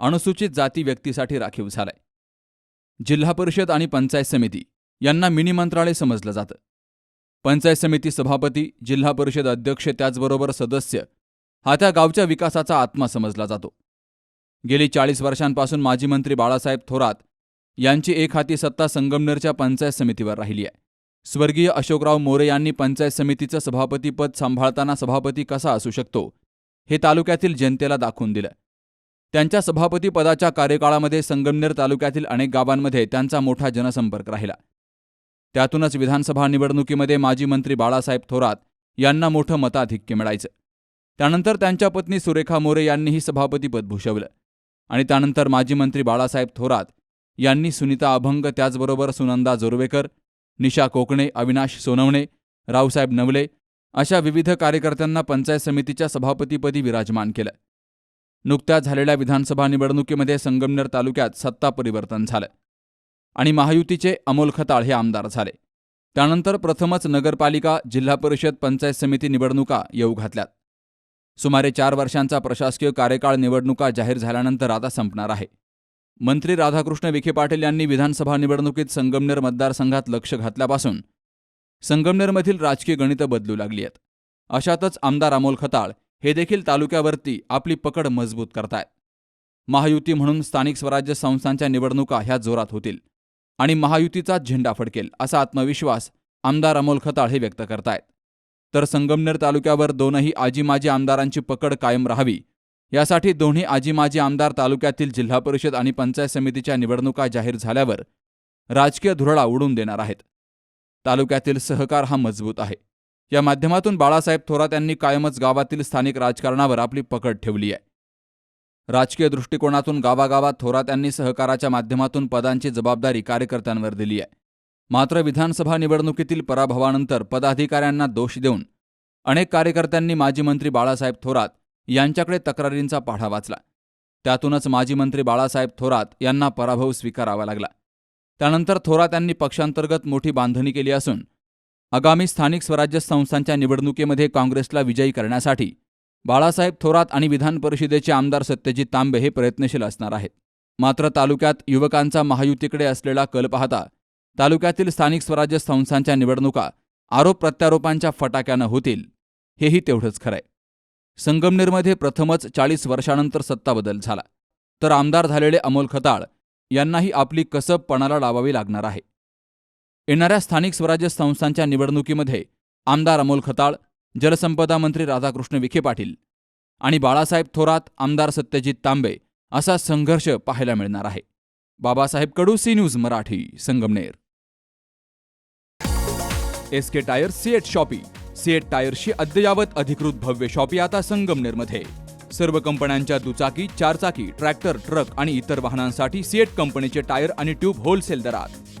अनुसूचित जाती व्यक्तीसाठी राखीव झालाय. जिल्हा परिषद आणि पंचायत समिती यांना मिनी मंत्रालय समजलं जातं. पंचायत समिती सभापती जिल्हा परिषद अध्यक्ष त्याचबरोबर सदस्य हा त्या गावच्या विकासाचा आत्मा समजला जातो. गेली चाळीस वर्षांपासून माजी मंत्री बाळासाहेब थोरात यांची एक हाती सत्ता संगमनेरच्या पंचायत समितीवर राहिली आहे. स्वर्गीय अशोकराव मोरे यांनी पंचायत समितीचं सभापतीपद सांभाळताना सभापती कसा असू शकतो हे तालुक्यातील जनतेला दाखवून दिलं. त्यांच्या सभापती पदाच्या कार्यकाळामध्ये संगमनेर तालुक्यातील अनेक गावांमध्ये त्यांचा मोठा जनसंपर्क राहिला. त्यातूनच विधानसभा निवडणुकीमध्ये माजी मंत्री बाळासाहेब थोरात यांना मोठं मताधिक्य मिळायचं. त्यानंतर त्यांच्या पत्नी सुरेखा मोरे यांनीही सभापतीपद भूषवलं. आणि त्यानंतर माजी मंत्री बाळासाहेब थोरात यांनी सुनीता अभंग त्याचबरोबर सुनंदा जोरवेकर निशा कोकणे अविनाश सोनवणे रावसाहेब नवले अशा विविध कार्यकर्त्यांना पंचायत समितीच्या सभापतीपदी विराजमान केलं. नुकत्याच झालेल्या विधानसभा निवडणुकीमध्ये संगमनेर तालुक्यात सत्ता परिवर्तन झालं आणि महायुतीचे अमोल खताळ हे आमदार झाले. त्यानंतर प्रथमच नगरपालिका जिल्हा परिषद पंचायत समिती निवडणुका येऊ घातल्यात. सुमारे चार वर्षांचा प्रशासकीय कार्यकाळ निवडणुका जाहीर झाल्यानंतर आता संपणार आहे. मंत्री राधाकृष्ण विखे पाटील यांनी विधानसभा निवडणुकीत संगमनेर मतदारसंघात लक्ष घातल्यापासून संगमनेरमधील राजकीय गणितं बदलू लागली आहेत. अशातच आमदार अमोल खताळ हे देखील तालुक्यावरती आपली पकड मजबूत करतायत. महायुती म्हणून स्थानिक स्वराज्य संस्थांच्या निवडणुका ह्या जोरात होतील आणि महायुतीचाच झेंडा फडकेल असा आत्मविश्वास आमदार अमोल खताळ हे व्यक्त करतायत. तर संगमनेर तालुक्यावर दोनही आजी माजी आमदारांची पकड कायम राहावी यासाठी दोन्ही आजी माजी आमदार तालुक्यातील जिल्हा परिषद आणि पंचायत समितीच्या निवडणुका जाहीर झाल्यावर राजकीय धुरळा उडून देणार आहेत. तालुक्यातील सहकार हा मजबूत आहे. या माध्यमातून बाळासाहेब थोरात यांनी कायमच गावातील स्थानिक राजकारणावर आपली पकड ठेवली आहे. राजकीय दृष्टिकोनातून गावागावात थोरात यांनी सहकाराच्या माध्यमातून पदांची जबाबदारी कार्यकर्त्यांवर दिली आहे. मात्र विधानसभा निवडणुकीतील पराभवानंतर पदाधिकाऱ्यांना दोष देऊन अनेक कार्यकर्त्यांनी माजी मंत्री बाळासाहेब थोरात यांच्याकडे तक्रारींचा पाढा वाचला. त्यातूनच माजी मंत्री बाळासाहेब थोरात यांना पराभव स्वीकारावा लागला. त्यानंतर थोरात यांनी पक्षांतर्गत मोठी बांधणी केली असून आगामी स्थानिक स्वराज्य संस्थांच्या निवडणुकीमध्ये काँग्रेसला विजयी करण्यासाठी बाळासाहेब थोरात आणि विधान परिषदेचे आमदार सत्यजित तांबे हे प्रयत्नशील असणार आहेत. मात्र तालुक्यात युवकांचा महायुतीकडे असलेला कल पाहता तालुक्यातील स्थानिक स्वराज्य संस्थांच्या निवडणुका आरोप प्रत्यारोपांच्या फटाक्यानं होतील हेही तेवढंच खरंय. संगमनेरमध्ये प्रथमच चाळीस वर्षानंतर सत्ता बदल झाला. तर आमदार झालेले अमोल खताळ यांनाही आपली कसब पणाला लावावी लागणार आहे. येणाऱ्या स्थानिक स्वराज्य संस्थांच्या निवडणुकीमध्ये आमदार अमोल खताळ जलसंपदा मंत्री राधाकृष्ण विखे पाटील आणि बाळासाहेब थोरात आमदार सत्यजित तांबे असा संघर्ष पाहायला मिळणार आहे. Babasaheb Kadu C News Marathi Sangamner. S K tyre CEAT shoppe. CEAT टायरशी अद्ययावत अधिकृत भव्य शॉपी आता संगमनेरमध्ये. सर्व कंपन्यांच्या दुचाकी चारचाकी ट्रॅक्टर ट्रक आणि इतर वाहनांसाठी सीएट कंपनीचे टायर आणि ट्यूब होलसेल दरात.